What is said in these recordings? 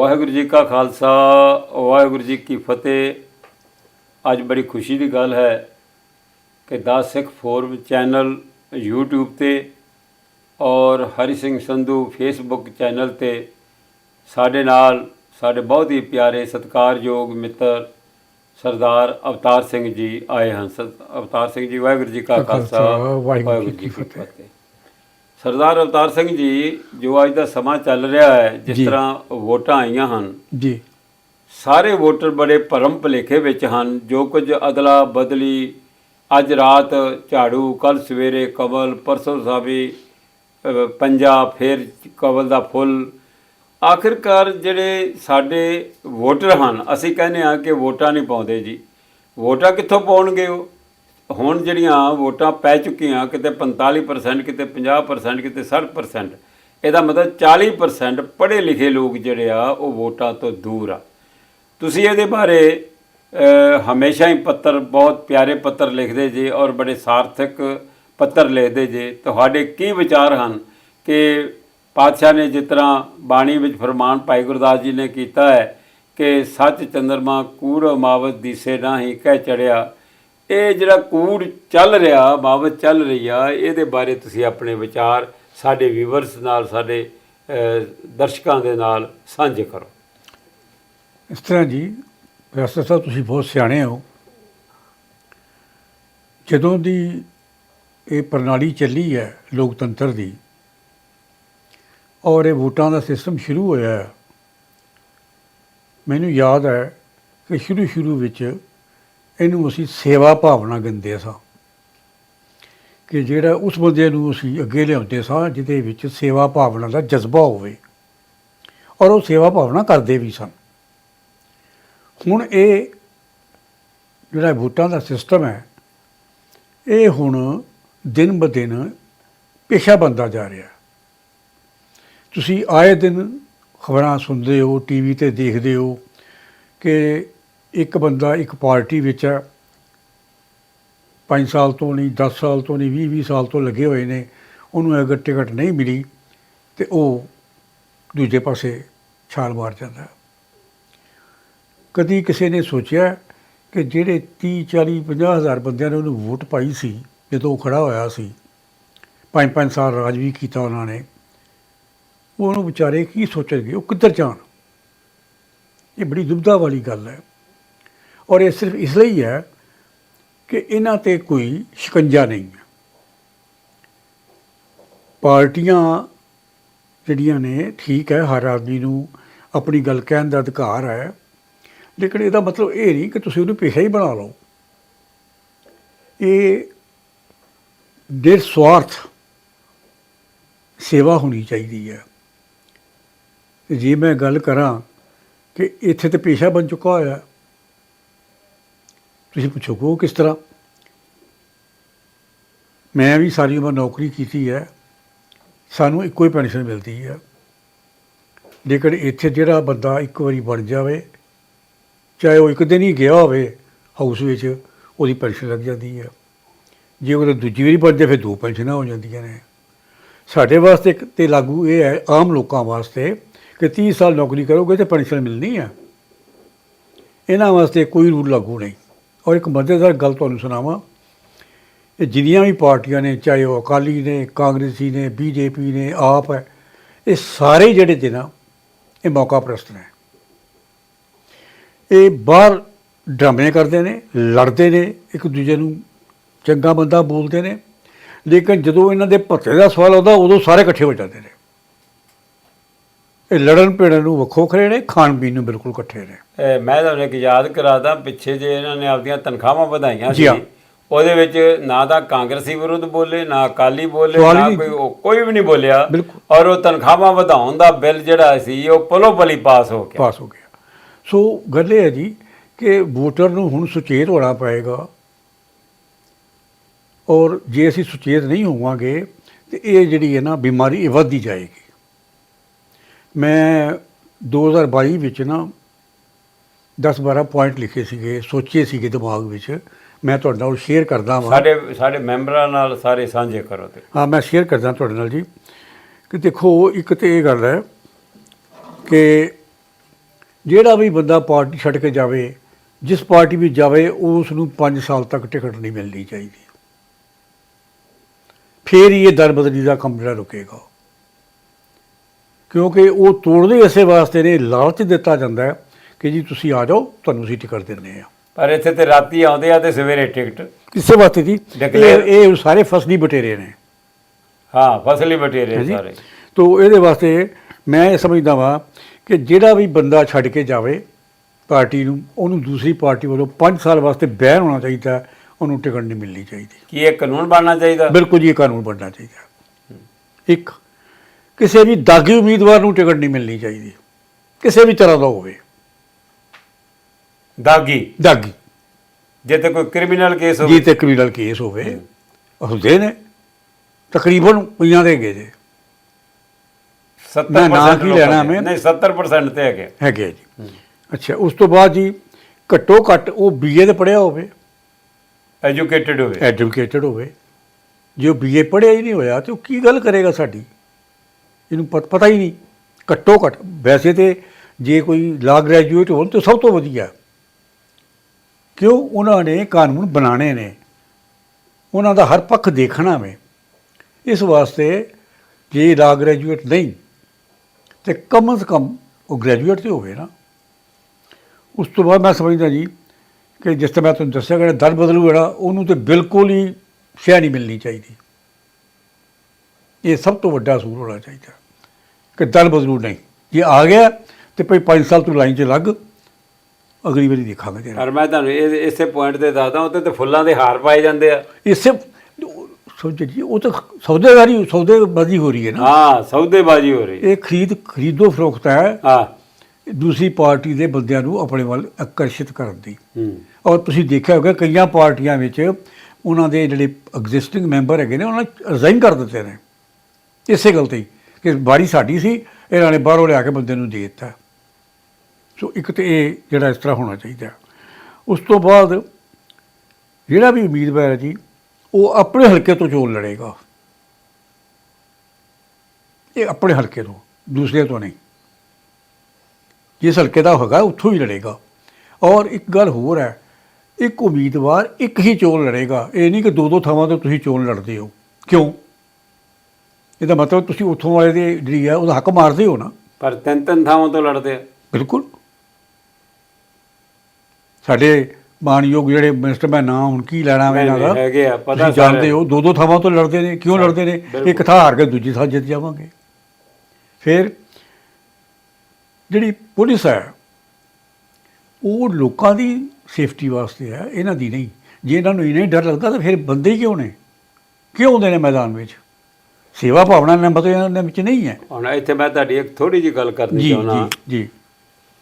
ਵਾਹਿਗੁਰੂ ਜੀ ਕਾ ਖਾਲਸਾ ਵਾਹਿਗੁਰੂ ਜੀ ਕੀ ਫਤਿਹ। ਅੱਜ ਬੜੀ ਖੁਸ਼ੀ ਦੀ ਗੱਲ ਹੈ ਕਿ 10 ਸਿੱਖ ਫੋਰਮ ਚੈਨਲ YouTube ਤੇ ਔਰ ਹਰੀ ਸਿੰਘ ਸੰਧੂ ਫੇਸਬੁੱਕ ਚੈਨਲ ਤੇ ਸਾਡੇ ਨਾਲ ਸਾਡੇ ਬਹੁਤ ਹੀ ਪਿਆਰੇ ਸਤਿਕਾਰਯੋਗ ਮਿੱਤਰ ਸਰਦਾਰ ਅਵਤਾਰ ਸਿੰਘ ਜੀ ਆਏ ਹਨ। ਸਤ- ਅਵਤਾਰ ਸਿੰਘ ਜੀ ਵਾਹਿਗੁਰੂ ਜੀ ਕਾ ਖਾਲਸਾ ਵਾਹਿਗੁਰੂ ਜੀ ਕੀ ਫਤਿਹ। ਸਰਦਾਰ ਅਵਤਾਰ ਸਿੰਘ ਜੀ ਜੋ ਅੱਜ ਦਾ ਸਮਾਂ ਚੱਲ ਰਿਹਾ ਹੈ ਜਿਸ। ਤਰ੍ਹਾਂ ਵੋਟਾਂ ਆਈਆਂ ਹਨ ਜੀ। ਸਾਰੇ ਵੋਟਰ ਬੜੇ ਭਰਮ ਭੁਲੇਖੇ ਵਿੱਚ ਹਨ ਜੋ ਕੁਝ ਅਦਲਾ ਬਦਲੀ ਅੱਜ ਰਾਤ ਝਾੜੂ ਕੱਲ ਸਵੇਰੇ ਕਵਲ ਪਰਸੋਂ ਸਾਬੀ ਅ, ਪੰਜਾ ਫਿਰ ਕਵਲ ਦਾ ਫੁੱਲ। ਆਖਿਰਕਾਰ ਜਿਹੜੇ ਸਾਡੇ ਵੋਟਰ ਹਨ ਅਸੀਂ ਕਹਿੰਦੇ ਹਾਂ ਕਿ ਵੋਟਾਂ ਨਹੀਂ ਪਾਉਂਦੇ ਜੀ। ਵੋਟਾਂ ਕਿੱਥੋਂ ਪਾਉਣਗੇ ਉਹ? ਹੁਣ ਜਿਹੜੀਆਂ ਵੋਟਾਂ ਪੈ ਚੁੱਕੀਆਂ, ਕਿਤੇ 45% ਕਿਤੇ 50% ਕਿਤੇ 60% ਇਹਦਾ ਮਤਲਬ 40% ਪੜ੍ਹੇ ਲਿਖੇ ਲੋਕ ਜਿਹੜੇ ਆ, ਉਹ ਵੋਟਾਂ ਤੋਂ ਦੂਰ ਆ। ਤੁਸੀਂ ਇਹਦੇ ਬਾਰੇ ਹਮੇਸ਼ਾ ਹੀ ਪੱਤਰ, ਬਹੁਤ ਪਿਆਰੇ ਪੱਤਰ ਲਿਖਦੇ ਜੇ ਔਰ ਬੜੇ ਸਾਰਥਕ ਪੱਤਰ ਲਿਖਦੇ ਜੇ, ਤੁਹਾਡੇ ਕੀ ਵਿਚਾਰ ਹਨ ਕਿ ਪਾਤਸ਼ਾਹ ਨੇ ਜਿਸ ਤਰ੍ਹਾਂ ਬਾਣੀ ਵਿੱਚ ਫਰਮਾਨ ਭਾਈ ਗੁਰਦਾਸ ਜੀ ਨੇ ਕੀਤਾ ਹੈ ਕਿ ਸੱਚ ਚੰਦਰਮਾ ਕੂੜ ਮਾਵਤ ਦੀਸੇ ਨਾਹੀ ਕਹਿ ਚੜਿਆ ਇਹ ਜਿਹੜਾ ਕੂੜ ਚੱਲ ਰਿਹਾ, ਬਾਬਤ ਚੱਲ ਰਹੀ ਆ, ਇਹਦੇ ਬਾਰੇ ਤੁਸੀਂ ਆਪਣੇ ਵਿਚਾਰ ਸਾਡੇ ਵੀਵਰਸ ਨਾਲ, ਸਾਡੇ ਦਰਸ਼ਕਾਂ ਦੇ ਨਾਲ ਸਾਂਝੇ ਕਰੋ। ਇਸ ਤਰ੍ਹਾਂ ਜੀ ਪ੍ਰੋਫੈਸਰ ਸਾਹਿਬ ਤੁਸੀਂ ਬਹੁਤ ਸਿਆਣੇ ਹੋ। ਜਦੋਂ ਦੀ ਇਹ ਪ੍ਰਣਾਲੀ ਚੱਲੀ ਹੈ ਲੋਕਤੰਤਰ ਦੀ, ਔਰ ਇਹ ਵੋਟਾਂ ਦਾ ਸਿਸਟਮ ਸ਼ੁਰੂ ਹੋਇਆ ਹੈ, ਮੈਨੂੰ ਯਾਦ ਹੈ ਕਿ ਸ਼ੁਰੂ ਸ਼ੁਰੂ ਵਿੱਚ ਇਹਨੂੰ ਅਸੀਂ ਸੇਵਾ ਭਾਵਨਾ ਕਹਿੰਦੇ ਸਾਂ। ਕਿ ਜਿਹੜਾ ਉਸ ਬੰਦੇ ਨੂੰ ਅਸੀਂ ਅੱਗੇ ਲਿਆਉਂਦੇ ਸਾਂ, ਜਿਹਦੇ ਵਿੱਚ ਸੇਵਾ ਭਾਵਨਾ ਦਾ ਜਜ਼ਬਾ ਹੋਵੇ। ਔਰ ਉਹ ਸੇਵਾ ਭਾਵਨਾ ਕਰਦੇ ਵੀ ਸਨ। ਹੁਣ ਇਹ ਜਿਹੜਾ ਵੋਟਾਂ ਦਾ ਸਿਸਟਮ ਹੈ, ਇਹ ਹੁਣ ਦਿਨ ਬ ਦਿਨ ਪੇਸ਼ਾ ਬਣਦਾ ਜਾ ਰਿਹਾ। ਤੁਸੀਂ ਆਏ ਦਿਨ ਖਬਰਾਂ ਸੁਣਦੇ ਹੋ, ਟੀਵੀ ਤੇ ਦੇਖਦੇ ਹੋ ਕਿ ਇੱਕ ਬੰਦਾ ਇੱਕ ਪਾਰਟੀ ਵਿੱਚ ਹੈ 5 ਸਾਲ ਤੋਂ ਨਹੀਂ 10 ਸਾਲ ਤੋਂ ਨਹੀਂ 20 20 ਸਾਲ ਤੋਂ ਲੱਗੇ ਹੋਏ ਨੇ, ਉਹਨੂੰ ਅਗਰ ਟਿਕਟ ਨਹੀਂ ਮਿਲੀ ਤੇ ਉਹ ਦੂਜੇ ਪਾਸੇ ਛਾਲ ਮਾਰ ਜਾਂਦਾ ਕਦੀ ਕਿਸੇ ਨੇ ਸੋਚਿਆ ਕਿ ਜਿਹੜੇ 30 40 50 ਹਜ਼ਾਰ ਬੰਦਿਆਂ ਨੇ ਉਹਨੂੰ ਵੋਟ ਪਾਈ ਸੀ, ਜਦੋਂ ਉਹ ਖੜਾ ਹੋਇਆ ਸੀ ਪੰਜ ਪੰਜ ਸਾਲ ਰਾਜ ਵੀ ਕੀਤਾ ਉਹਨਾਂ ਨੇ ਉਹਨੂੰ ਵਿਚਾਰੇ ਕੀ ਸੋਚਣਗੇ? ਉਹ ਕਿੱਧਰ ਜਾਣ? ਇਹ ਬੜੀ ਦੁਬਦਾ ਵਾਲੀ ਗੱਲ ਹੈ। ਔਰ ਇਹ ਸਿਰਫ ਇਸ ਲਈ ਹੈ ਕਿ ਇਹਨਾਂ ਤੇ ਕੋਈ ਸ਼ਿਕੰਜਾ ਨਹੀਂ ਹੈ। ਪਾਰਟੀਆਂ ਜਿਹੜੀਆਂ ਨੇ, ਠੀਕ ਹੈ, ਹਰ ਆਦਮੀ ਨੂੰ ਆਪਣੀ ਗੱਲ ਕਹਿਣ ਦਾ ਅਧਿਕਾਰ ਹੈ, ਲੇਕਿਨ ਇਹਦਾ ਮਤਲਬ ਇਹ ਨਹੀਂ ਕਿ ਤੁਸੀਂ ਉਹਨੂੰ ਪੇਸ਼ਾ ਹੀ ਬਣਾ ਲਓ। ਇਹ ਨਿਰਸਵਾਰਥ ਸੇਵਾ ਹੋਣੀ ਚਾਹੀਦੀ ਹੈ। ਜੇ ਮੈਂ ਗੱਲ ਕਰਾਂ ਕਿ ਇੱਥੇ ਤੇ ਪੇਸ਼ਾ ਬਣ ਚੁੱਕਾ ਹੋਇਆ ਤੁਸੀਂ ਪੁੱਛੋਗੇ ਉਹ ਕਿਸ ਤਰ੍ਹਾਂ? ਮੈਂ ਵੀ ਸਾਰੀ ਉਮਰ ਨੌਕਰੀ ਕੀਤੀ ਹੈ। ਸਾਨੂੰ ਇੱਕੋ ਹੀ ਪੈਨਸ਼ਨ ਮਿਲਦੀ ਹੈ। ਲੇਕਿਨ ਇੱਥੇ ਜਿਹੜਾ ਬੰਦਾ ਇੱਕ ਵਾਰੀ ਬਣ ਜਾਵੇ, ਚਾਹੇ ਉਹ ਇੱਕ ਦਿਨ ਹੀ ਗਿਆ ਹੋਵੇ ਹਾਊਸ ਵਿੱਚ, ਉਹਦੀ ਪੈਨਸ਼ਨ ਲੱਗ ਜਾਂਦੀ ਹੈ। ਜੇ ਉਹ ਦੂਜੀ ਵਾਰੀ ਬਣ ਜਾਵੇ ਫਿਰ ਦੋ ਪੈਨਸ਼ਨਾਂ ਹੋ ਜਾਂਦੀਆਂ ਨੇ। ਸਾਡੇ ਵਾਸਤੇ ਇੱਕ ਤੇ ਲਾਗੂ ਇਹ ਹੈ, ਆਮ ਲੋਕਾਂ ਵਾਸਤੇ ਕਿ 30 ਸਾਲ ਨੌਕਰੀ ਕਰੋਗੇ ਤੇ ਪੈਨਸ਼ਨ ਮਿਲਣੀ ਹੈ। ਇਹਨਾਂ ਵਾਸਤੇ ਕੋਈ ਰੂਲ ਲਾਗੂ ਨਹੀਂ। ਔਰ ਇੱਕ ਮਜ਼ੇਦਾਰ ਗੱਲ ਤੁਹਾਨੂੰ ਸੁਣਾਵਾਂ। ਇਹ ਜਿੰਨੀਆਂ ਵੀ ਪਾਰਟੀਆਂ ਨੇ, ਚਾਹੇ ਉਹ ਅਕਾਲੀ ਨੇ, ਕਾਂਗਰਸੀ ਨੇ, ਬੀਜੇਪੀ ਨੇ, ਆਪ ਹੈ, ਇਹ ਸਾਰੇ ਜਿਹੜੇ ਨੇ ਨਾ ਇਹ ਮੌਕਾ ਪ੍ਰਸਤ ਨੇ। ਇਹ ਬਾਹਰ ਡਰਾਮੇ ਕਰਦੇ ਨੇ, ਲੜਦੇ ਨੇ, ਇੱਕ ਦੂਜੇ ਨੂੰ ਚੰਗਾ ਬੰਦਾ ਬੋਲਦੇ ਨੇ, ਲੇਕਿਨ ਜਦੋਂ ਇਹਨਾਂ ਦੇ ਭੱਤੇ ਦਾ ਸਵਾਲ ਆਉਂਦਾ, ਉਦੋਂ ਸਾਰੇ ਇਕੱਠੇ ਹੋ ਜਾਂਦੇ ਨੇ। ਇਹ ਲੜਨ ਭਿੜਨ ਨੂੰ ਵੱਖੋ ਖਰੇ ਨੇ ਖਾਣ ਪੀਣ ਨੂੰ ਬਿਲਕੁਲ ਇਕੱਠੇ ਨੇ ਇਹ ਮੈਂ ਤੁਹਾਨੂੰ ਇੱਕ ਯਾਦ ਕਰਾਦਾ ਪਿੱਛੇ ਜੇ ਇਹਨਾਂ ਨੇ ਆਪਦੀਆਂ ਤਨਖਾਹਾਂ ਵਧਾਈਆਂ ਜੀ ਸੀ ਹਾਂ। ਉਹਦੇ ਵਿੱਚ ਨਾ ਤਾਂ ਕਾਂਗਰਸੀ ਵਿਰੁੱਧ ਬੋਲੇ ਨਾ ਅਕਾਲੀ ਬੋਲੇ ਸਵਾਲ ਹੀ ਨਾ ਨਹੀਂ। ਕੋਈ ਉਹ- ਕੋਈ ਵੀ ਨਹੀਂ ਬੋਲਿਆ ਬਿਲਕੁਲ। ਔਰ ਉਹ ਤਨਖਾਹਾਂ ਵਧਾਉਣ ਦਾ ਬਿੱਲ ਜਿਹੜਾ ਸੀ ਉਹ ਪਲੋ ਪਲੀ ਪਾਸ ਹੋ ਗਿਆ ਪਾਸ ਹੋ ਗਿਆ ਸੋ ਗੱਲ ਇਹ ਹੈ ਜੀ ਕਿ ਵੋਟਰ ਨੂੰ ਹੁਣ ਸੁਚੇਤ ਹੋਣਾ ਪਏਗਾ ਔਰ ਜੇ ਅਸੀਂ ਸੁਚੇਤ ਨਹੀਂ ਹੋਵਾਂਗੇ ਤੇ ਇਹ ਜਿਹੜੀ ਹੈ ਨਾ ਬਿਮਾਰੀ ਇਹ ਵੱਧਦੀ ਜਾਏਗੀ ਮੈਂ 2022 ਵਿੱਚ ਨਾ 10-12 ਪੁਆਇੰਟ ਲਿਖੇ ਸੀਗੇ ਸੋਚੇ ਸੀਗੇ ਦਿਮਾਗ ਵਿੱਚ। ਮੈਂ ਤੁਹਾਡੇ ਨਾਲ ਸ਼ੇਅਰ ਕਰਦਾ ਹਾਂ ਸਾਡੇ ਸਾਡੇ ਮੈਂਬਰਾਂ ਨਾਲ ਸਾਰੇ ਸਾਂਝੇ ਕਰੋ ਤੇ। ਹਾਂ ਮੈਂ ਸ਼ੇਅਰ ਕਰਦਾ ਤੁਹਾਡੇ ਨਾਲ ਜੀ। ਕਿ ਦੇਖੋ ਇੱਕ ਤੇ ਇਹ ਗੱਲ ਹੈ ਕਿ ਜਿਹੜਾ ਵੀ ਬੰਦਾ ਪਾਰਟੀ ਛੱਡ ਕੇ ਜਾਵੇ ਜਿਸ ਪਾਰਟੀ ਵਿੱਚ ਜਾਵੇ ਉਸ ਨੂੰ 5 ਸਾਲ ਤੱਕ ਟਿਕਟ ਨਹੀਂ ਮਿਲਣੀ ਚਾਹੀਦੀ। ਫੇਰ ਇਹ ਦਰ ਬਦਲੀ ਦਾ ਕੰਮ ਜਿਹੜਾ ਰੁਕੇਗਾ। ਕਿਉਂਕਿ ਉਹ ਤੋੜਦੇ ਇਸੇ ਵਾਸਤੇ ਨੇ ਲਾਲਚ ਦਿੱਤਾ ਜਾਂਦਾ ਹੈ ਕਿ ਜੀ ਤੁਸੀਂ ਆ ਜਾਓ ਤੁਹਾਨੂੰ ਅਸੀਂ ਟਿਕਟ ਦਿੰਦੇ ਆ ਪਰ ਇੱਥੇ ਤੇ ਰਾਤੀ ਆਉਂਦੇ ਆ ਤੇ ਸਵੇਰੇ ਟਿਕਟ। ਕਿਸੇ ਵਾਸਤੇ ਜੀ ਇਹ Declare- ਇਹ ਸਾਰੇ ਫਸਲੀ ਬਟੇਰੇ ਨੇ। ਹਾਂ ਫਸਲੀ ਬਟੇਰੇ ਸਾਰੇ। ਤੋ ਇਹਦੇ ਵਾਸਤੇ ਮੈਂ ਇਹ ਸਮਝਦਾ ਵਾਂ ਕਿ ਜਿਹੜਾ ਵੀ ਬੰਦਾ ਛੱਡ ਕੇ ਜਾਵੇ ਪਾਰਟੀ ਨੂੰ ਉਹਨੂੰ ਦੂਸਰੀ ਪਾਰਟੀ ਵੱਲੋਂ 5 ਸਾਲ ਵਾਸਤੇ ਬੈਨ ਹੋਣਾ ਚਾਹੀਦਾ ਹੈ, ਉਹਨੂੰ ਟਿਕਟ ਨਹੀਂ ਮਿਲਣੀ ਚਾਹੀਦੀ। ਕੀ ਇਹ ਕਾਨੂੰਨ ਬਣਨਾ ਚਾਹੀਦਾ? ਬਿਲਕੁਲ ਜੀ ਇਹ ਕਾਨੂੰਨ ਬਣਨਾ ਚਾਹੀਦਾ। ਹੈ। ਇੱਕ ਕਿਸੇ ਵੀ ਦਾਗੀ ਉਮੀਦਵਾਰ ਨੂੰ ਟਿਕਟ ਨਹੀਂ ਮਿਲਣੀ ਚਾਹੀਦੀ। ਕਿਸੇ ਵੀ ਤਰ੍ਹਾਂ ਦਾ ਹੋਵੇ। ਦਾਗੀ? ਦਾਗੀ। ਜੇ ਤੇ ਕੋਈ ਕ੍ਰਿਮੀਨਲ ਕੇਸ ਜੀ ਹੋਵੇ ਤੇ ਕ੍ਰਿਮੀਨਲ ਕੇਸ ਹੋਵੇ ਹੁੰਦੇ ਨੇ। ਤਕਰੀਬਨ ਪਈਆਂ ਦੇ ਹੈਗੇ ਜੇ। 70% ਮੈਂ ਨਾਂ ਕੀ ਲੈਣਾ। ਮੈਂ? ਨਹੀਂ 70% ਤੇ ਹੈਗੇ। ਹੈਗੇ ਜੀ। ਅੱਛਾ ਉਸ ਤੋਂ ਬਾਅਦ ਜੀ ਘੱਟੋ ਘੱਟ ਉਹ ਬੀਏ ਤੇ ਪੜਿਆ ਹੋਵੇ। ਐਜੂਕੇਟਿਡ ਹੋਵੇ। ਐਡਵੋਕੇਟਡ ਹੋਵੇ। ਜੇ ਬੀਏ ਪੜਿਆ ਹੀ ਨਹੀਂ ਹੋਇਆ ਤੇ ਉਹ ਕੀ ਗੱਲ ਕਰੇਗਾ ਸਾਡੀ? ਇਹਨੂੰ ਪਤ- ਪਤਾ ਹੀ ਨਹੀਂ। ਘੱਟੋ ਘੱਟ, ਵੈਸੇ ਤੇ ਜੇ ਕੋਈ ਲਾ ਗ੍ਰੈਜੂਏਟ ਹੋਣ ਤਾਂ ਸਭ ਤੋਂ ਵਧੀਆ। ਕਿਉਂ? ਉਹਨਾਂ ਨੇ ਕਾਨੂੰਨ ਬਣਾਣੇ ਨੇ। ਉਹਨਾਂ ਦਾ ਹਰ ਪੱਖ ਦੇਖਣਾ ਵੇ। ਇਸ ਵਾਸਤੇ ਜੇ ਲਾ ਗ੍ਰੈਜੂਏਟ ਨਹੀਂ, ਤੇ ਕਮ ਸੇ ਕਮ ਉਹ ਗ੍ਰੈਜੂਏਟ ਤੇ ਹੋਵੇ ਨਾ। ਉਸ ਤੋਂ ਬਾਅਦ ਮੈਂ ਸਮਝਦਾ ਜੀ ਕਿ ਜਿਸ ਤਰ੍ਹਾਂ ਮੈਂ ਤੁਹਾਨੂੰ ਦੱਸਿਆ ਕਿ ਦਰ ਬਦਲੂ ਜਿਹੜਾ, ਉਹਨੂੰ ਤੇ ਬਿਲਕੁਲ ਹੀ ਸ਼ਹਿ ਨਹੀਂ ਮਿਲਣੀ ਚਾਹੀਦੀ। ਇਹ ਸਭ ਤੋਂ ਵੱਡਾ ਅਸੂਲ ਹੋਣਾ ਚਾਹੀਦਾ। ਕਿ ਦਰ ਬਦਲੂ ਨਹੀਂ। ਜੇ ਆ ਗਿਆ ਤੇ ਭਈ 5 ਸਾਲ ਤੂੰ ਲਾਈਨ 'ਚ ਲੱਗ ਅਗਲੀ ਵਾਰੀ ਦੇਖਾਂਗੇ ਤੇਰਾ। ਪਰ ਮੈਂ ਤੁਹਾਨੂੰ ਇਹ ਇਸੇ ਪੁਆਇੰਟ ਤੇ ਦੱਸਦਾ ਉੱਤੇ ਤੇ ਫੁੱਲਾਂ ਦੇ ਹਾਰ ਪਾਏ ਜਾਂਦੇ ਆ। ਇਸੇ ਸੋਚੋ ਜੀ ਉਹ ਤਾਂ ਸੌਦੇਦਾਰੀ ਸੌਦੇਬਾਜ਼ੀ ਹੋ ਰਹੀ ਹੈ ਨਾ। ਹਾਂ ਸੌਦੇਬਾਜ਼ੀ ਹੋ ਰਹੀ ਇਹ ਖਰੀਦ ਖਰੀਦੋ ਫਰੋਖਤ ਹੈ। ਹਾਂ। ਦੂਸਰੀ ਪਾਰਟੀ ਦੇ ਬੰਦਿਆਂ ਨੂੰ ਆਪਣੇ ਵੱਲ ਆਕਰਸ਼ਿਤ ਕਰਨ ਦੀ। ਹੂੰ। ਔਰ ਤੁਸੀਂ ਦੇਖਿਆ ਹੋਗਾ ਕਈਆਂ ਪਾਰਟੀਆਂ ਵਿੱਚ ਉਹਨਾਂ ਦੇ ਜਿਹੜੇ ਐਗਜ਼ਿਸਟਿੰਗ ਮੈਂਬਰ ਹੈਗੇ ਨੇ ਉਹਨਾਂ ਨੇ ਰਿਜ਼ਾਈਨ ਕਰ ਦਿੱਤੇ ਨੇ। ਇਸੇ ਗੱਲ ਤੇ ਹੀ। ਕਿ ਵਾਰੀ ਸਾਡੀ ਸੀ ਇਹਨਾਂ ਨੇ ਬਾਹਰੋਂ ਲਿਆ ਕੇ ਬੰਦੇ ਨੂੰ ਦੇ ਦਿੱਤਾ। ਸੋ ਇੱਕ ਤੇ ਇਹ ਜਿਹੜਾ ਇਸ ਤਰ੍ਹਾਂ ਹੋਣਾ ਚਾਹੀਦਾ। ਉਸ ਤੋਂ ਬਾਅਦ ਜਿਹੜਾ ਵੀ ਉਮੀਦਵਾਰ ਹੈ ਜੀ, ਉਹ ਆਪਣੇ ਹਲਕੇ ਤੋਂ ਚੋਣ ਲੜੇਗਾ। ਇਹ ਆਪਣੇ ਹਲਕੇ ਤੋਂ ਦੂਸਰੇ ਤੋਂ ਨਹੀਂ। ਜਿਸ ਹਲਕੇ ਦਾ ਹੋਗਾ, ਉੱਥੋਂ ਹੀ ਲੜੇਗਾ। ਔਰ ਇੱਕ ਗੱਲ ਹੋਰ ਹੈ, ਇੱਕ ਉਮੀਦਵਾਰ ਇੱਕ ਹੀ ਚੋਣ ਲੜੇਗਾ। ਇਹ ਨਹੀਂ ਕਿ ਦੋ ਦੋ ਥਾਵਾਂ ਤੋਂ ਤੁਸੀਂ ਚੋਣ ਲੜਦੇ ਹੋ। ਕਿਉਂ? ਇਹਦਾ ਮਤਲਬ ਤੁਸੀਂ ਉੱਥੋਂ ਵਾਲੇ ਦੇ ਜਿਹੜੀ ਹੈ ਉਹਦਾ ਹੱਕ ਮਾਰਦੇ ਹੋ ਨਾ। ਪਰ ਤਿੰਨ ਤਿੰਨ ਥਾਵਾਂ ਤੋਂ ਲੜਦੇ ਆ। ਬਿਲਕੁਲ। ਸਾਡੇ ਮਾਨਯੋਗ ਜਿਹੜੇ ਮਿਨਿਸਟਰ ਮੈਂ ਨਾਂ ਹੁਣ ਕੀ ਲੈਣਾ ਮੈਂ ਇਹਨਾਂ ਦਾ? ਨਹੀਂ, ਹੈਗੇ ਆ, ਪਤਾ ਤੁਸੀਂ ਜਾਣਦੇ। ਹੋ ਦੋ ਦੋ ਥਾਵਾਂ ਤੋਂ ਲੜਦੇ ਨੇ ਕਿਉਂ ਲੜਦੇ ਨੇ। ਇੱਕ ਥਾਂ ਹਾਰ ਕੇ ਦੂਜੀ ਥਾਂ ਜਿੱਤ ਜਾਵਾਂਗੇ। ਫਿਰ ਜਿਹੜੀ ਪੁਲਿਸ ਹੈ ਉਹ ਲੋਕਾਂ ਦੀ ਸੇਫਟੀ ਵਾਸਤੇ ਹੈ ਇਹਨਾਂ ਦੀ ਨਹੀਂ। ਜੇ ਇਹਨਾਂ ਨੂੰ ਇਨੇ ਡਰ ਲੱਗਦਾ ਤਾਂ ਫਿਰ ਬੰਦੇ ਹੀ ਕਿਉਂ ਨੇ? ਕਿਉਂ ਆਉਂਦੇ ਨੇ ਮੈਦਾਨ ਵਿੱਚ? ਸੇਵਾ ਭਾਵਨਾ ਨੇ ਮਤਲਬ ਇਹਨਾਂ ਦੇ ਵਿੱਚ ਨਹੀਂ ਹੈ। ਹੁਣ ਇੱਥੇ ਮੈਂ ਤੁਹਾਡੀ ਇੱਕ ਥੋੜੀ ਜੀ ਗੱਲ ਕਰਨੀ ਜੀ ਚਾਹੁੰਦਾ ਜੀ ਜੀ।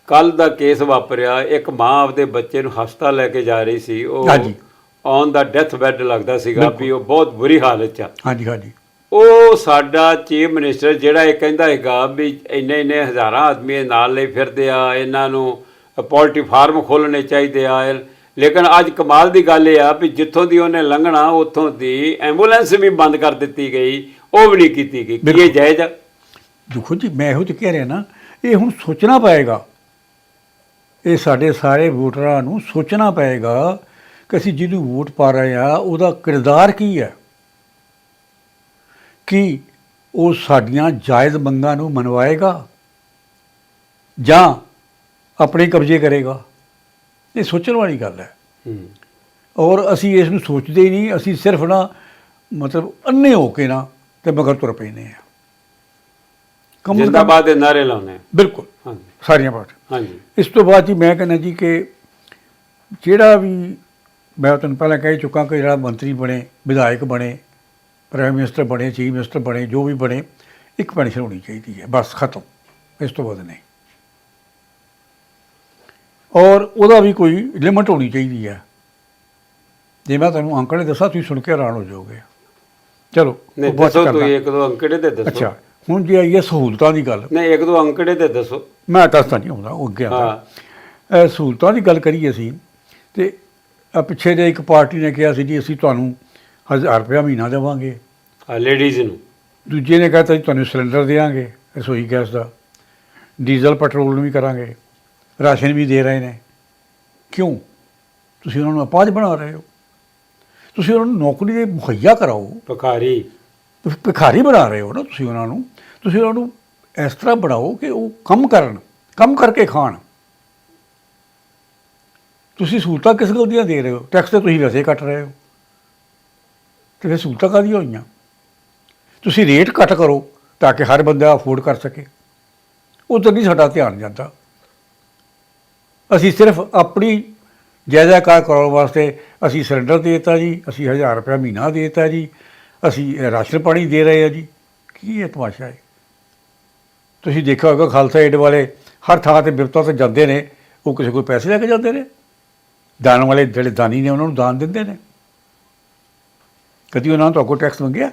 ਕੱਲ ਦਾ ਕੇਸ ਵਾਪਰਿਆ ਇੱਕ ਮਾਂ ਆਪਦੇ ਬੱਚੇ ਨੂੰ ਹਸਪਤਾਲ ਲੈ ਕੇ ਜਾ ਰਹੀ ਸੀ ਉਹ ਹਾਂਜੀ। ਔਨ ਦਾ ਡੈਥ ਬੈੱਡ ਲੱਗਦਾ ਸੀਗਾ ਵੀ ਉਹ ਬਹੁਤ ਬੁਰੀ ਹਾਲਤ 'ਚ ਆ। ਹਾਂਜੀ ਹਾਂਜੀ। ਉਹ ਸਾਡਾ ਚੀਫ ਮਿਨਿਸਟਰ ਜਿਹੜਾ ਇਹ ਕਹਿੰਦਾ ਹੈਗਾ ਵੀ ਇੰਨੇ ਇੰਨੇ ਹਜ਼ਾਰਾਂ ਆਦਮੀ ਨਾਲ ਲਈ ਫਿਰਦੇ ਆ ਇਹਨਾਂ ਨੂੰ ਪੋਲਟਰੀ ਫਾਰਮ ਖੋਲਣੇ ਚਾਹੀਦੇ ਆ। ਲੇਕਿਨ ਅੱਜ ਕਮਾਲ ਦੀ ਗੱਲ ਇਹ ਆ ਵੀ ਜਿੱਥੋਂ ਦੀ ਉਹਨੇ ਲੰਘਣਾ ਉੱਥੋਂ ਦੀ ਐਂਬੂਲੈਂਸ ਵੀ ਬੰਦ ਕਰ ਦਿੱਤੀ ਗਈ। ਉਹ ਵੀ ਨਹੀਂ ਕੀਤੀ ਗਈ ਕੀ ਇਹ ਜਾਇਜ਼ ਆ? ਦੇਖੋ ਜੀ ਮੈਂ ਇਹੋ ਤੇ ਕਹਿ ਰਿਹਾ ਨਾ ਇਹ ਹੁਣ ਸੋਚਣਾ ਪਏਗਾ। ਇਹ ਸਾਡੇ ਸਾਰੇ ਵੋਟਰਾਂ ਨੂੰ ਸੋਚਣਾ ਪਏਗਾ ਕਿ ਅਸੀਂ ਜਿਹਨੂੰ ਵੋਟ ਪਾ ਰਹੇ ਆ ਉਹਦਾ ਕਿਰਦਾਰ ਕੀ ਹੈ? ਕੀ ਉਹ ਸਾਡੀਆਂ ਜਾਇਜ਼ ਮੰਗਾਂ ਨੂੰ ਮਨਵਾਏਗਾ? ਜਾਂ ਆਪਣੇ ਕਬਜ਼ੇ ਕਰੇਗਾ? ਇਹ ਸੋਚਣ ਵਾਲੀ ਗੱਲ ਹੈ। ਹੂੰ। ਔਰ ਅਸੀਂ ਇਸ ਨੂੰ ਸੋਚਦੇ ਹੀ ਨਹੀਂ ਅਸੀਂ ਸਿਰਫ ਨਾ ਮਤਲਬ ਅੰਨੇ ਹੋ ਕੇ ਨਾ ਤੇ ਮਗਰ ਤੁਰ ਪੈਨੇ ਆ। ਕਮ ਜਿੰਦਾਬਾਦ ਦੇ ਨਾਰੇ ਲਾਉਣੇ ਆ। ਬਿਲਕੁਲ। ਹਾਂਜੀ। ਸਾਰੀਆਂ ਪਾਰਟੀਆਂ ਹਾਂਜੀ। ਇਸ ਤੋਂ ਬਾਅਦ ਜੀ ਮੈਂ ਕਹਿੰਦਾ ਜੀ ਕਿ ਜਿਹੜਾ ਵੀ ਮੈਂ ਤੁਹਾਨੂੰ ਪਹਿਲਾਂ ਕਹਿ ਚੁੱਕਾ ਕਿ ਜਿਹੜਾ ਮੰਤਰੀ ਬਣੇ ਵਿਧਾਇਕ ਬਣੇ ਪ੍ਰਾਈਮ ਮਿਨਿਸਟਰ ਬਣੇ ਚੀਫ ਮਿਨਿਸਟਰ ਬਣੇ ਜੋ ਵੀ ਬਣੇ ਇੱਕ ਪੈਨਸ਼ਨ ਹੋਣੀ ਚਾਹੀਦੀ ਹੈ। ਬਸ ਖਤਮ। ਇਸ ਤੋਂ ਬਾਅਦ ਨਹੀਂ। ਔਰ ਉਹਦਾ ਵੀ ਕੋਈ ਲਿਮਟ ਹੋਣੀ ਚਾਹੀਦੀ ਹੈ। ਜੇ ਮੈਂ ਤੁਹਾਨੂੰ ਅੰਕੜੇ ਦੱਸਾਂ ਤੁਸੀਂ ਸੁਣ ਕੇ ਹੈਰਾਨ ਹੋ ਜਾਓਗੇ। ਚਲੋ ਨਹੀਂ ਉਹ ਦੱਸੋ। ਤੁਸੀਂ ਇੱਕ ਦੋ ਅੰਕੜੇ ਤੇ ਦੱਸੋ? ਅੱਛਾ ਹੁਣ ਜੇ ਆਈਏ ਸਹੂਲਤਾਂ ਦੀ ਗੱਲ। ਨਹੀਂ ਇੱਕ ਦੋ ਅੰਕੜੇ ਤੇ ਦੱਸੋ? ਮੈਂ ਦੱਸਦਾ ਨਹੀਂ ਹੁੰਦਾ ਉਹ ਅੱਗੇ ਇਹ ਸਹੂਲਤਾਂ ਦੀ ਗੱਲ ਕਰੀਏ ਅਸੀਂ ਤੇ ਆ ਪਿੱਛੇ ਜੇ ਇੱਕ ਪਾਰਟੀ ਨੇ ਕਿਹਾ ਸੀ ਜੀ ਅਸੀਂ ਤੁਹਾਨੂੰ 1000 ਰੁਪਇਆ ਮਹੀਨਾ ਦੇਵਾਂਗੇ। ਲੇਡੀਜ਼ ਨੂੰ। ਦੂਜੇ ਨੇ ਕਹਤਾ ਜੀ ਤੁਹਾਨੂੰ ਸਿਲੰਡਰ ਦੇਵਾਂਗੇ ਰਸੋਈ ਗੈਸ ਦਾ। ਡੀਜ਼ਲ ਪੈਟਰੋਲ ਨੂੰ ਵੀ ਕਰਾਂਗੇ। ਰਾਸ਼ਨ ਵੀ ਦੇ ਰਹੇ ਨੇ। ਕਿਉਂ? ਤੁਸੀਂ ਉਹਨਾਂ ਨੂੰ ਅਪਾਹਜ ਬਣਾ ਰਹੇ ਹੋ। ਤੁਸੀਂ ਉਹਨਾਂ ਨੂੰ ਨੌਕਰੀ ਦੇ ਮੁਹੱਈਆ ਕਰਾਓ। ਭਿਖਾਰੀ। ਤੁਸੀਂ ਭਿਖਾਰੀ ਬਣਾ ਰਹੇ ਹੋ ਨਾ ਤੁਸੀਂ ਉਹਨਾਂ ਨੂੰ। ਤੁਸੀਂ ਉਹਨਾਂ ਨੂੰ ਇਸ ਤਰ੍ਹਾਂ ਬਣਾਓ ਕਿ ਉਹ ਕੰਮ ਕਰਨ ਕੰਮ ਕਰਕੇ ਖਾਣ। ਤੁਸੀਂ ਸਹੂਲਤਾਂ ਕਿਸ ਗੱਲ ਦੀਆਂ ਦੇ ਰਹੇ ਹੋ? ਟੈਕਸ ਤੇ ਤੁਸੀਂ ਵੈਸੇ ਕੱਟ ਰਹੇ ਹੋ। ਤੇ ਫਿਰ ਸਹੂਲਤਾਂ ਕਾਹਦੀਆਂ ਹੋਈਆਂ? ਤੁਸੀਂ ਰੇਟ ਘੱਟ ਕਰੋ ਤਾਂ ਕਿ ਹਰ ਬੰਦਾ ਅਫੋਰਡ ਕਰ ਸਕੇ। ਉਧਰ ਨਹੀਂ ਸਾਡਾ ਧਿਆਨ ਜਾਂਦਾ। ਅਸੀਂ ਸਿਰਫ ਆਪਣੀ ਜਾਇਦਾਕਾਰ ਕਰਾਉਣ ਵਾਸਤੇ ਅਸੀਂ ਸਿਲੰਡਰ ਦੇ ਦਿੱਤਾ ਜੀ, ਅਸੀਂ 1000 ਰੁਪਏ ਮਹੀਨਾ ਦੇ ਦਿੱਤਾ ਜੀ, ਅਸੀਂ ਰਾਸ਼ਨ ਪਾਣੀ ਦੇ ਰਹੇ ਆ ਜੀ। ਕੀ ਇਹ ਤਮਾਸ਼ਾ ਹੈ? ਤੁਸੀਂ ਦੇਖਿਆ ਹੋਵੇਗਾ ਖਾਲਸਾ ਏਡ ਵਾਲੇ ਹਰ ਥਾਂ ਤੇ ਬਿਪਤਾ ਤੇ ਜਾਂਦੇ ਨੇ, ਉਹ ਕਿਸੇ ਕੋਲ ਪੈਸੇ ਲੈ ਕੇ ਜਾਂਦੇ ਨੇ। ਦਾਨ ਵਾਲੇ ਜਿਹੜੇ ਦਾਨੀ ਨੇ, ਉਹਨਾਂ ਨੂੰ ਦਾਨ ਦਿੰਦੇ ਨੇ। ਕਦੀ ਉਹਨਾਂ ਤੋਂ ਕੋਈ ਟੈਕਸ ਮੰਗਿਆ?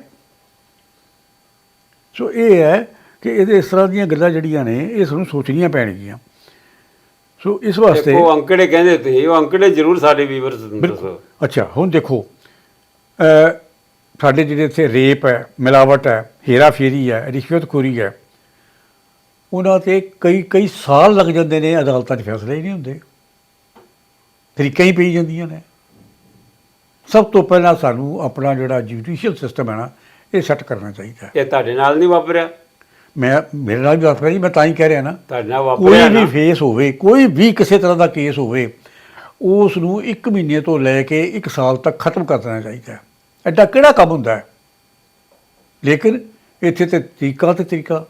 ਸੋ ਇਹ ਹੈ ਕਿ ਇਹਦੇ ਇਸ ਤਰ੍ਹਾਂ ਦੀਆਂ ਗੱਲਾਂ ਜਿਹੜੀਆਂ ਨੇ, ਇਹ ਸਾਨੂੰ ਸੋਚਣੀਆਂ ਪੈਣਗੀਆਂ। ਸੋ ਇਸ ਵਾਸਤੇ ਉਹ ਅੰਕੜੇ ਕਹਿੰਦੇ ਤੁਸੀਂ ਉਹ ਅੰਕੜੇ ਜ਼ਰੂਰ ਸਾਡੇ ਵੀਵਰਸ ਨੂੰ ਦੱਸੋ। ਅੱਛਾ ਹੁਣ ਦੇਖੋ ਅ, ਸਾਡੇ ਜਿਹੜੇ ਇੱਥੇ ਰੇਪ ਹੈ ਮਿਲਾਵਟ ਹੈ ਹੇਰਾ ਫੇਰੀ ਹੈ ਰਿਸ਼ਵਤਖੋਰੀ ਹੈ ਉਹਨਾਂ ਤੇ ਕਈ ਕਈ ਸਾਲ ਲੱਗ ਜਾਂਦੇ ਨੇ ਅਦਾਲਤਾਂ 'ਚ ਫੈਸਲੇ ਹੀ ਨਹੀਂ ਹੁੰਦੇ। ਤਰੀਕਾਂ ਹੀ ਪਈ ਜਾਂਦੀਆਂ ਨੇ। ਸਭ ਤੋਂ ਪਹਿਲਾਂ ਸਾਨੂੰ ਆਪਣਾ ਜਿਹੜਾ ਜੁਡੀਸ਼ੀਅਲ ਸਿਸਟਮ ਹੈ ਨਾ ਇਹ ਸੈੱਟ ਕਰਨਾ ਚਾਹੀਦਾ ਇਹ ਤੁਹਾਡੇ ਨਾਲ ਨਹੀਂ ਵਾਪਰਿਆ? ਮੈਂ ਮੇਰੇ ਨਾਲ ਵੀ ਵਾਪਰਿਆ ਜੀ ਮੈਂ ਤਾਂ ਹੀ ਕਹਿ ਰਿਹਾ ਨਾ। ਤੁਹਾਡੇ ਨਾਲ ਕੋਈ ਵੀ ਨਾ ਫੇਸ ਹੋਵੇ ਕੋਈ ਵੀ ਕਿਸੇ ਤਰ੍ਹਾਂ ਦਾ ਕੇਸ ਹੋਵੇ ਉਸ ਨੂੰ 1 ਮਹੀਨੇ ਤੋਂ ਲੈ ਕੇ 1 ਸਾਲ ਤੱਕ ਖਤਮ ਕਰ ਦੇਣਾ ਚਾਹੀਦਾ ਹੈ। ਐਡਾ ਕਿਹੜਾ ਕੰਮ ਹੁੰਦਾ ਹੈ? ਲੇਕਿਨ ਇੱਥੇ ਤੇ ਤਰੀਕਾ ਤੇ ਤਰੀਕਾ।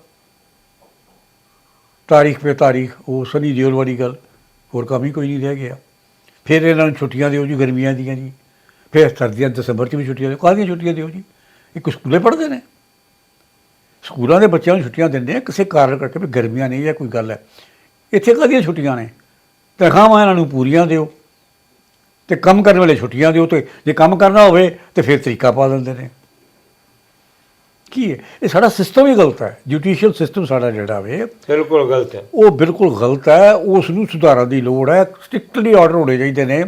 ਤਾਰੀਖ ਪੇ ਤਾਰੀਖ ਉਹ ਸਨੀ ਦਿਓਲ ਵਾਲੀ ਗੱਲ ਹੋਰ ਕੰਮ ਹੀ ਕੋਈ ਨਹੀਂ ਰਹਿ ਗਿਆ। ਫਿਰ ਇਹਨਾਂ ਨੂੰ ਛੁੱਟੀਆਂ ਦਿਓ ਜੀ ਗਰਮੀਆਂ ਦੀਆਂ ਜੀ। ਫਿਰ ਸਰਦੀਆਂ ਦਸੰਬਰ 'ਚ ਵੀ ਛੁੱਟੀਆਂ ਦਿਓ ਕਾਹਦੀਆਂ ਛੁੱਟੀਆਂ ਦਿਓ ਜੀ। ਇੱਕ ਸਕੂਲੇ ਪੜ੍ਹਦੇ ਨੇ। ਸਕੂਲਾਂ ਦੇ ਬੱਚਿਆਂ ਨੂੰ ਛੁੱਟੀਆਂ ਦਿੰਦੇ ਆ ਕਿਸੇ ਕਾਰਨ ਕਰਕੇ ਵੀ ਗਰਮੀਆਂ ਨਹੀਂ ਜਾਂ ਕੋਈ ਗੱਲ ਹੈ। ਇੱਥੇ ਕਾਹਦੀਆਂ ਛੁੱਟੀਆਂ ਨੇ? ਤਨਖਾਹਾਂ ਇਹਨਾਂ ਨੂੰ ਪੂਰੀਆਂ ਦਿਓ ਤੇ ਕੰਮ ਕਰਨ ਵੇਲੇ ਛੁੱਟੀਆਂ ਦਿਓ ਤੇ ਜੇ ਕੰਮ ਕਰਨਾ ਹੋਵੇ ਤੇ ਫਿਰ ਤਰੀਕਾ ਪਾ ਦਿੰਦੇ ਨੇ। ਕੀ ਹੈ? ਇਹ ਸਾਡਾ ਸਿਸਟਮ ਹੀ ਗਲਤ ਹੈ। ਜੁਡੀਸ਼ੀਅਲ ਸਿਸਟਮ ਸਾਡਾ ਜਿਹੜਾ ਵੇ ਬਿਲਕੁਲ ਗਲਤ ਹੈ। ਉਹ ਬਿਲਕੁਲ ਗਲਤ ਹੈ। ਉਸ ਨੂੰ ਸੁਧਾਰਨ ਦੀ ਲੋੜ ਹੈ। ਸਟ੍ਰਿਕਟਲੀ ਆਰਡਰ ਹੋਣੇ ਚਾਹੀਦੇ ਨੇ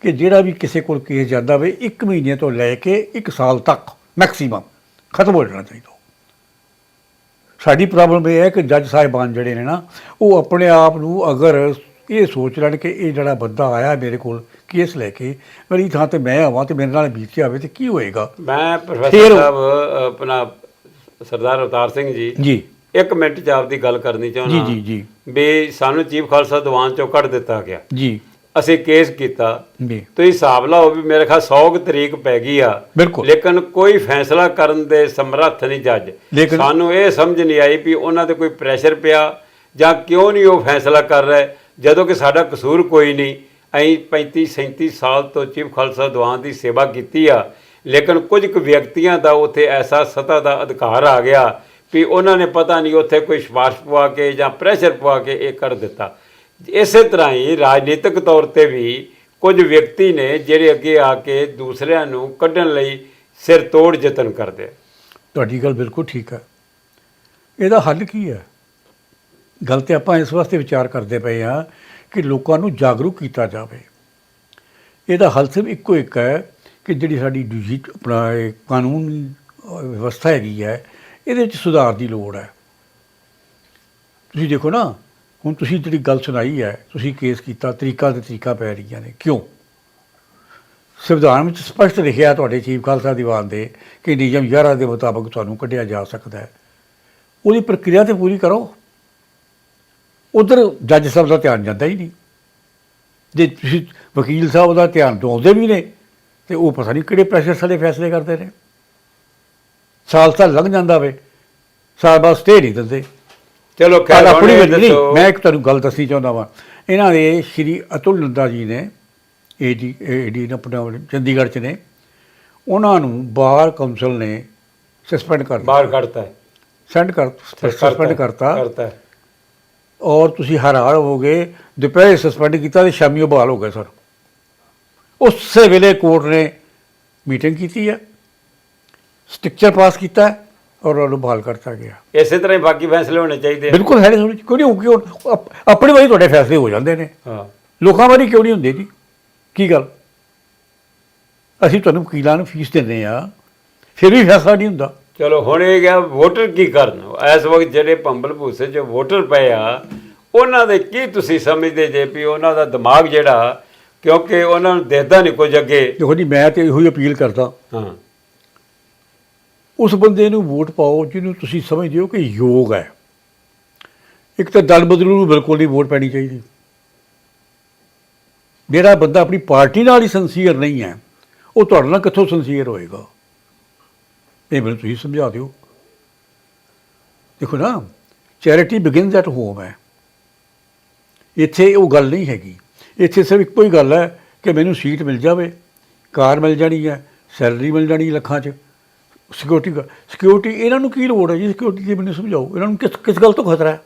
ਕਿ ਜਿਹੜਾ ਵੀ ਕਿਸੇ ਕੋਲ ਕੇਸ ਜਾਂਦਾ ਹੋਵੇ 1 ਮਹੀਨੇ ਤੋਂ ਲੈ ਕੇ 1 ਸਾਲ ਤੱਕ ਮੈਕਸਿਮਮ ਖਤਮ ਹੋ ਜਾਣਾ ਚਾਹੀਦਾ। ਸਾਡੀ ਪ੍ਰੋਬਲਮ ਇਹ ਹੈ ਕਿ ਜੱਜ ਸਾਹਿਬਾਨ ਜਿਹੜੇ ਨੇ ਨਾ ਉਹ ਆਪਣੇ ਆਪ ਨੂੰ ਅਗਰ ਇਹ ਸੋਚ ਲੈਣ ਕਿ ਇਹ ਜਿਹੜਾ ਬੰਦਾ ਆਇਆ ਮੇਰੇ ਕੋਲ ਕੇਸ ਲੈ ਕੇ ਮੇਰੀ ਥਾਂ ਤੇ ਮੈਂ ਆਵਾਂ ਤੇ ਮੇਰੇ ਨਾਲ ਬੀਤ ਜਾਵੇ ਤੇ ਕੀ ਹੋਏਗਾ? ਮੈਂ ਪ੍ਰੋਫੈਸਰ ਸਾਹਿਬ ਆਪਣਾ ਸਰਦਾਰ ਅਵਤਾਰ ਸਿੰਘ ਜੀ ਜੀ। ਇੱਕ ਮਿੰਟ ਚ ਆਪਦੀ ਗੱਲ ਕਰਨੀ ਜੀ ਚਾਹੁੰਦਾ ਜੀ ਜੀ। ਵੀ ਸਾਨੂੰ ਚੀਫ ਖਾਲਸਾ ਦੀਵਾਨ ਚੋਂ ਕੱਢ ਦਿੱਤਾ ਗਿਆ। ਜੀ। ਅਸੀਂ ਕੇਸ ਕੀਤਾ ਜੀ। ਤੁਸੀਂ ਹਿਸਾਬ ਲਾਓ ਵੀ ਮੇਰੇ ਖਿਆਲ 100 ਕੁ ਤਰੀਕ ਪੈ ਗਈ ਆ। ਬਿਲਕੁਲ। ਲੇਕਿਨ ਕੋਈ ਫੈਸਲਾ ਕਰਨ ਦੇ ਸਮਰੱਥ ਨਹੀਂ ਜੱਜ। ਸਾਨੂੰ ਇਹ ਸਮਝ ਨਹੀਂ ਆਈ ਵੀ ਉਹਨਾਂ ਤੇ ਕੋਈ ਪ੍ਰੈਸ਼ਰ ਪਿਆ ਜਾਂ ਕਿਉਂ ਨਹੀਂ ਉਹ ਫੈਸਲਾ ਕਰ ਰਹੇ। ਜਦੋਂ ਕਿ ਸਾਡਾ ਕਸੂਰ ਕੋਈ ਨਹੀਂ ਅਸੀਂ 35 37 ਸਾਲ ਤੋਂ ਚੀਫ ਖਾਲਸਾ ਦੀਵਾਨ ਦੀ ਸੇਵਾ ਕੀਤੀ ਆ। ਲੇਕਿਨ ਕੁਝ ਕੁ ਵਿਅਕਤੀਆਂ ਦਾ ਉੱਥੇ ਐਸਾ ਸਤਾ ਦਾ ਅਧਿਕਾਰ ਆ ਗਿਆ ਵੀ ਉਹਨਾਂ ਨੇ ਪਤਾ ਨਹੀਂ ਉੱਥੇ ਕੋਈ ਸਿਫਾਰਿਸ਼ ਪਵਾ ਕੇ ਜਾਂ ਪ੍ਰੈਸ਼ਰ ਪਵਾ ਕੇ ਇਹ ਕਰ ਦਿੱਤਾ। ਇਸੇ ਤਰ੍ਹਾਂ ਹੀ ਰਾਜਨੀਤਿਕ ਤੌਰ ਤੇ ਵੀ ਕੁਝ ਵਿਅਕਤੀ ਨੇ ਜਿਹੜੇ ਅੱਗੇ ਆ ਕੇ ਦੂਸਰਿਆਂ ਨੂੰ ਕੱਢਣ ਲਈ ਸਿਰ ਤੋੜ ਯਤਨ ਕਰਦੇ ਤੁਹਾਡੀ ਗੱਲ ਬਿਲਕੁਲ ਠੀਕ ਹੈ ਇਹਦਾ ਹੱਲ ਕੀ ਹੈ ਗੱਲ ਤੇ ਆਪਾਂ ਇਸ ਵਾਸਤੇ ਵਿਚਾਰ ਕਰਦੇ ਪਏ ਹਾਂ ਕਿ ਲੋਕਾਂ ਨੂੰ ਜਾਗਰੂਕ ਕੀਤਾ ਜਾਵੇ। ਇਹਦਾ ਹੱਲ ਸਿਰਫ ਇੱਕੋ ਇੱਕ ਹੈ ਕਿ ਜਿਹੜੀ ਸਾਡੀ ਦੂਜੀ ਆਪਣਾ ਕਾਨੂੰਨ ਵਿਵਸਥਾ ਹੈਗੀ ਹੈ, ਇਹਦੇ ਵਿੱਚ ਸੁਧਾਰ ਦੀ ਲੋੜ ਹੈ। ਤੁਸੀਂ ਦੇਖੋ ਨਾ ਹੁਣ ਤੁਸੀਂ ਜਿਹੜੀ ਗੱਲ ਸੁਣਾਈ ਹੈ, ਤੁਸੀਂ ਕੇਸ ਕੀਤਾ, ਤਰੀਕਾ ਤੇ ਤਰੀਕਾ ਪੈ ਰਹੀਆਂ ਨੇ। ਕਿਉਂ? ਸੰਵਿਧਾਨ ਵਿੱਚ ਸਪਸ਼ਟ ਲਿਖਿਆ ਤੁਹਾਡੇ ਚੀਫ ਖਾਲਸਾ ਦੀਵਾਨ ਦੇ ਕਿ ਨਿਯਮ 11 ਦੇ ਮੁਤਾਬਕ ਤੁਹਾਨੂੰ ਕੱਢਿਆ ਜਾ ਸਕਦਾ ਹੈ। ਉਹਦੀ ਪ੍ਰਕਿਰਿਆ ਤੇ ਪੂਰੀ ਕਰੋ। ਉਧਰ ਜੱਜ ਸਾਹਿਬ ਦਾ ਧਿਆਨ ਜਾਂਦਾ ਹੀ ਨਹੀਂ। ਜੇ ਤੁਸੀਂ ਵਕੀਲ ਸਾਹਿਬ ਦਾ ਧਿਆਨ ਦਿਵਾਉਂਦੇ ਵੀ ਨੇ, ਤੇ ਉਹ ਪਤਾ ਨਹੀਂ ਕਿਹੜੇ ਪ੍ਰੈਸ਼ਰ ਥੱਲੇ ਫੈਸਲੇ ਕਰਦੇ ਨੇ। ਸਾਲ ਸਾਲ ਲੰਘ ਜਾਂਦਾ ਵੇ। ਸਾਲ ਬਾਅਦ ਸਟੇ ਨਹੀਂ ਦਿੰਦੇ। ਚਲੋ ਖੈਰ ਆਪਣੀ ਵਿੱਚ ਨਹੀਂ ਮੈਂ ਇੱਕ ਤੁਹਾਨੂੰ ਗੱਲ ਦੱਸਣੀ ਚਾਹੁੰਦਾ ਵਾਂ। ਇਹਨਾਂ ਦੇ ਸ਼੍ਰੀ ਅਤੁਲ ਨੰਦਾ ਜੀ ਨੇ ਏਡੀ ਏਡੀ ਆਪਣਾ ਚੰਡੀਗੜ੍ਹ ਚ ਨੇ ਉਹਨਾਂ ਨੂੰ ਬਾਰ ਕਾਉਂਸਲ ਨੇ ਸਸਪੈਂਡ ਕਰ ਬਾਹਰ ਕੱਢਤਾ ਹੈ। ਸੈਂਡ ਕਰ ਸਸਪੈਂਡ ਕਰਤਾ ਕਰਤਾ। ਹੈ। ਔਰ ਤੁਸੀਂ ਹੈਰਾਨ ਹੋਵੋਗੇ ਦੁਪਹਿਰੇ ਸਸਪੈਂਡ ਕੀਤਾ ਤੇ ਸ਼ਾਮੀ ਉਹ ਬਹਾਲ ਹੋ ਗਏ ਸਰ। ਉਸੇ ਵੇਲੇ ਕੋਰਟ ਨੇ ਮੀਟਿੰਗ ਕੀਤੀ ਹੈ। ਸਟ੍ਰਕਚਰ ਪਾਸ ਕੀਤਾ ਹੈ। ਔਰ ਉਹਨੂੰ ਬਹਾਲ ਕਰਤਾ ਗਿਆ। ਇਸੇ ਤਰ੍ਹਾਂ ਹੀ ਬਾਕੀ ਫੈਸਲੇ ਹੋਣੇ ਚਾਹੀਦੇ ਆ। ਬਿਲਕੁਲ ਹੈ ਨਹੀਂ ਕਿਉਂ ਨਹੀਂ? ਕਿਉਂ? ਆਪ- ਆਪਣੀ ਵਾਰੀ ਤੁਹਾਡੇ ਫੈਸਲੇ ਹੋ ਜਾਂਦੇ ਨੇ। ਹਾਂ। ਲੋਕਾਂ ਵਾਰੀ ਕਿਉਂ ਨਹੀਂ ਹੁੰਦੇ ਜੀ? ਕੀ ਗੱਲ? ਅਸੀਂ ਤੁਹਾਨੂੰ ਵਕੀਲਾਂ ਨੂੰ ਫੀਸ ਦਿੰਦੇ ਆ ਫਿਰ ਵੀ ਫੈਸਲਾ ਨਹੀਂ ਹੁੰਦਾ। ਚਲੋ ਹੁਣ ਇਹ ਗਿਆ ਵੋਟਰ ਕੀ ਕਰਨ? ਇਸ ਵਕਤ ਜਿਹੜੇ ਭੰਬਲ ਭੂਸੇ ਚ ਵੋਟਰ ਪਏ ਆ ਉਹਨਾਂ ਦੇ ਕੀ ਤੁਸੀਂ ਸਮਝਦੇ ਜੇ ਵੀ ਉਹਨਾਂ ਦਾ ਦਿਮਾਗ ਜਿਹੜਾ ਕਿਉਂਕਿ ਉਹਨਾਂ ਨੂੰ ਦੇਖਦਾ ਨਹੀਂ ਕੁਝ ਅੱਗੇ? ਦੇਖੋ ਜੀ ਮੈਂ ਤੇ ਇਹੋ ਹੀ ਅਪੀਲ ਕਰਦਾ। ਹਾਂ। ਉਸ ਬੰਦੇ ਨੂੰ ਵੋਟ ਪਾਓ ਜਿਹਨੂੰ ਤੁਸੀਂ ਸਮਝਦੇ ਹੋ ਕਿ ਯੋਗ ਹੈ। ਇੱਕ ਤਾਂ ਦਲ ਬਦਲੂ ਨੂੰ ਬਿਲਕੁਲ ਨਹੀਂ ਵੋਟ ਪੈਣੀ ਚਾਹੀਦੀ। ਜਿਹੜਾ ਬੰਦਾ ਆਪਣੀ ਪਾਰਟੀ ਨਾਲ ਹੀ ਸੰਸੀਅਰ ਨਹੀਂ ਹੈ, ਉਹ ਤੁਹਾਡੇ ਨਾਲ ਕਿੱਥੋਂ ਸੰਸੀਅਰ ਹੋਏਗਾ? ਇਹ ਮੈਨੂੰ ਤੁਸੀਂ ਸਮਝਾ ਦਿਓ। ਦੇਖੋ ਨਾ ਚੈਰਿਟੀ ਬਿਗਿਨਸ ਐਟ ਹੋਮ ਹੈ। ਇੱਥੇ ਉਹ ਗੱਲ ਨਹੀਂ ਹੈਗੀ। ਇੱਥੇ ਸਿਰਫ ਇੱਕੋ ਹੀ ਗੱਲ ਹੈ ਕਿ ਮੈਨੂੰ ਸੀਟ ਮਿਲ ਜਾਵੇ, ਕਾਰ ਮਿਲ ਜਾਣੀ ਹੈ ਸੈਲਰੀ ਮਿਲ ਜਾਣੀ ਲੱਖਾਂ 'ਚ। ਸਿਕਿਉਰਿਟੀ ਸਿਕਿਉਰਿਟੀ ਇਹਨਾਂ ਨੂੰ ਕੀ ਲੋੜ ਹੈ ਜੀ? ਸਿਕਿਉਰਿਟੀ ਦੀ ਮੈਨੂੰ ਸਮਝਾਓ। ਇਹਨਾਂ ਨੂੰ ਕਿਸ ਕਿਸ ਗੱਲ ਤੋਂ ਖਤਰਾ ਹੈ?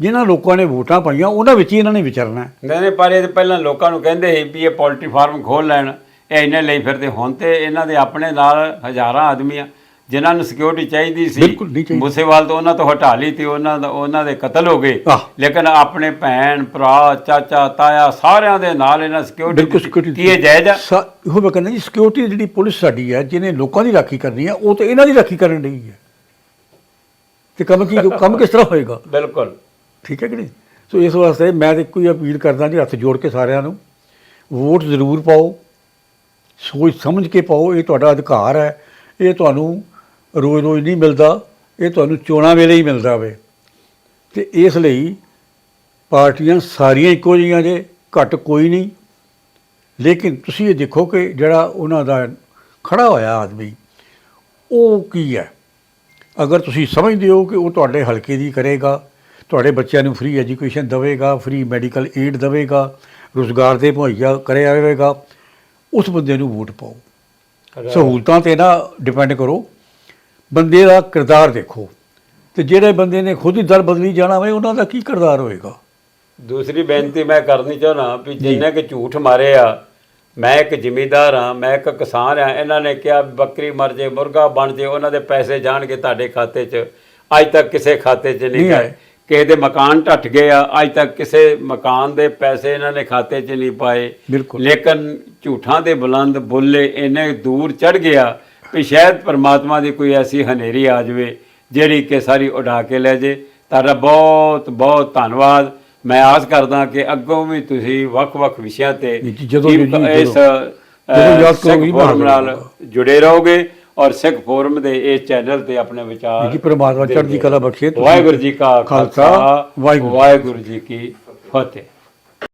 ਜਿਨ੍ਹਾਂ ਲੋਕਾਂ ਨੇ ਵੋਟਾਂ ਪਾਈਆਂ, ਉਹਨਾਂ ਵਿੱਚ ਹੀ ਇਹਨਾਂ ਨੇ ਵਿਚਰਨਾ ਹੈ। ਨਹੀਂ ਨਹੀਂ ਪਰ ਇਹ ਤਾਂ ਪਹਿਲਾਂ ਲੋਕਾਂ ਨੂੰ ਕਹਿੰਦੇ ਸੀ ਵੀ ਇਹ ਪੋਲਟਰੀ ਫਾਰਮ ਖੋਲ ਲੈਣ। ਇਹ ਇੰਨੇ ਲਈ ਫਿਰਦੇ। ਹੁਣ ਤੇ ਇਹਨਾਂ ਦੇ ਆਪਣੇ ਨਾਲ ਹਜ਼ਾਰਾਂ ਆਦਮੀ ਆ ਜਿਨ੍ਹਾਂ ਨੂੰ ਸਿਕਿਉਰਿਟੀ ਚਾਹੀਦੀ ਸੀ ਬਿਲਕੁਲ ਨਹੀਂ ਚਾਹੀਦੀ। ਮੂਸੇਵਾਲ ਤੋਂ ਉਹਨਾਂ ਤੋਂ ਹਟਾ ਲਈ ਤੇ ਉਹਨਾਂ ਦਾ ਉਹਨਾਂ ਦੇ ਕਤਲ ਹੋ ਗਏ। ਆਹ। ਲੇਕਿਨ ਆਪਣੇ ਭੈਣ ਭਰਾ ਚਾਚਾ ਤਾਇਆ ਸਾਰਿਆਂ ਦੇ ਨਾਲ ਇਹਨਾਂ ਬਿਲਕੁਲ ਸਿਕਿਉਰਿਟੀ ਸਿਕਿਉਰਿਟੀ ਕੀ ਇਹ ਜਾਇਜ਼ ਆ। ਸਾ- ਇਹੋ ਮੈਂ ਕਹਿੰਦਾ ਜੀ ਸਿਕਿਉਰਿਟੀ ਜਿਹੜੀ ਪੁਲਿਸ ਸਾਡੀ ਹੈ ਜਿਹਨੇ ਲੋਕਾਂ ਦੀ ਰਾਖੀ ਕਰਨੀ ਹੈ ਉਹ ਤਾਂ ਇਹਨਾਂ ਦੀ ਰਾਖੀ ਕਰਨ ਲਈ ਹੈ ਤੇ ਕੰਮ ਕੀ ਕੰਮ ਕਿਸ ਤਰ੍ਹਾਂ ਹੋਏਗਾ? ਬਿਲਕੁਲ। ਠੀਕ ਹੈ ਕਿ ਨਹੀਂ? ਸੋ ਇਸ ਵਾਸਤੇ ਮੈਂ ਤਾਂ ਹੀ ਅਪੀਲ ਕਰਦਾ ਜੀ ਹੱਥ ਜੋੜ ਕੇ ਸਾਰਿਆਂ ਨੂੰ ਵੋਟ ਜ਼ਰੂਰ ਪਾਓ ਸੋਚ ਸਮਝ ਕੇ ਪਾਓ ਇਹ ਤੁਹਾਡਾ ਅਧਿਕਾਰ ਹੈ ਇਹ ਤੁਹਾਨੂੰ ਰੋਜ਼-ਰੋਜ਼ ਨਹੀਂ ਮਿਲਦਾ ਇਹ ਤੁਹਾਨੂੰ ਚੋਣਾਂ ਵੇਲੇ ਹੀ ਮਿਲਦਾ ਵੇ। ਤੇ ਇਸ ਲਈ ਪਾਰਟੀਆਂ ਸਾਰੀਆਂ ਇੱਕੋ ਜਿਹੀਆਂ ਜੇ ਘੱਟ ਕੋਈ ਨਹੀਂ। ਲੇਕਿਨ ਤੁਸੀਂ ਇਹ ਦੇਖੋ ਕਿ ਜਿਹੜਾ ਉਹਨਾਂ ਦਾ ਖੜਾ ਹੋਇਆ ਆਦਮੀ ਉਹ ਕੀ ਹੈ? ਅਗਰ ਤੁਸੀਂ ਸਮਝਦੇ ਹੋ ਕਿ ਉਹ ਤੁਹਾਡੇ ਹਲਕੇ ਦੀ ਕਰੇਗਾ ਤੁਹਾਡੇ ਬੱਚਿਆਂ ਨੂੰ ਫ੍ਰੀ ਐਜੂਕੇਸ਼ਨ ਦੇਵੇਗਾ ਫ੍ਰੀ ਮੈਡੀਕਲ ਏਡ ਦੇਵੇਗਾ ਰੋਜ਼ਗਾਰ ਦੇ ਮੁਹੱਈਆ ਕਰਿਆ ਜਾਵੇਗਾ ਉਸ ਬੰਦੇ ਨੂੰ ਵੋਟ ਪਾਓ। ਸਹੂਲਤਾਂ ਤੇ ਨਾ ਡਿਪੈਂਡ ਕਰੋ। ਬੰਦੇ ਦਾ ਕਿਰਦਾਰ ਦੇਖੋ ਤੇ ਜਿਹੜੇ ਬੰਦੇ ਨੇ ਖੁਦ ਹੀ ਦਰ ਬਦਲੀ ਜਾਣਾ ਹੋਵੇ ਉਹਨਾਂ ਦਾ ਕੀ ਕਿਰਦਾਰ ਹੋਏਗਾ? ਦੂਸਰੀ ਬੇਨਤੀ ਮੈਂ ਕਰਨੀ ਚਾਹਣਾ ਵੀ ਜਿੰਨੇ ਕਿ ਝੂਠ ਮਾਰੇ ਆ ਮੈਂ ਇੱਕ ਜ਼ਿਮੀਂਦਾਰ ਹਾਂ ਮੈਂ ਇੱਕ ਕਿਸਾਨ ਆ ਇਹਨਾਂ ਨੇ ਕਿਹਾ ਵੀ ਬੱਕਰੀ ਮਰ ਜੇ ਮੁਰਗਾ ਬਣ ਜੇ ਉਹਨਾਂ ਦੇ ਪੈਸੇ ਜਾਣਗੇ ਤੁਹਾਡੇ ਖਾਤੇ 'ਚ। ਅੱਜ ਤੱਕ ਕਿਸੇ ਖਾਤੇ 'ਚ ਨਹੀਂ ਆਏ। ਕਿਸੇ ਦੇ ਮਕਾਨ ਢੱਟ ਗਏ ਆ ਅੱਜ ਤੱਕ ਕਿਸੇ ਮਕਾਨ ਦੇ ਪੈਸੇ ਇਹਨਾਂ ਨੇ ਖਾਤੇ 'ਚ ਨਹੀਂ ਪਾਏ। ਲੇਕਿਨ ਝੂਠਾਂ ਦੇ ਬੁਲੰਦ ਬੁੱਲੇ ਇੰਨੇ ਦੂਰ ਚੜ ਗਿਆ ਵੀ ਸ਼ਾਇਦ ਪਰਮਾਤਮਾ ਦੀ ਕੋਈ ਐਸੀ ਹਨੇਰੀ ਆ ਜਾਵੇ ਜਿਹੜੀ ਕਿ ਸਾਰੀ ਉਡਾ ਕੇ ਲੈ ਜੇ ਤੁਹਾਡਾ ਬਹੁਤ ਬਹੁਤ ਧੰਨਵਾਦ ਮੈਂ ਆਸ ਕਰਦਾ ਕਿ ਅੱਗੋਂ ਵੀ ਤੁਸੀਂ ਵੱਖ-ਵੱਖ ਵਿਸ਼ਿਆਂ ਤੇ ਜਦੋਂ- ਇਸ ਸਿੱਖ ਫੋਰਮ ਨਾਲ ਜੁੜੇ ਰਹੋਗੇ ਔਰ ਸਿੱਖ ਫੋਰਮ ਦੇ ਇਸ ਚੈਨਲ ਤੇ ਆਪਣੇ ਵਿਚਾਰ ਜੀ ਪਰਮਾਤਮਾ ਚੜ੍ਹਦੀ ਕਲਾ ਬਖਸ਼ੇ। ਵਾਹਿਗੁਰੂ ਜੀ ਕਾ ਖਾਲਸਾ। ਵਾਹਿਗੁਰੂ ਜੀ ਕੀ ਫਤਿਹ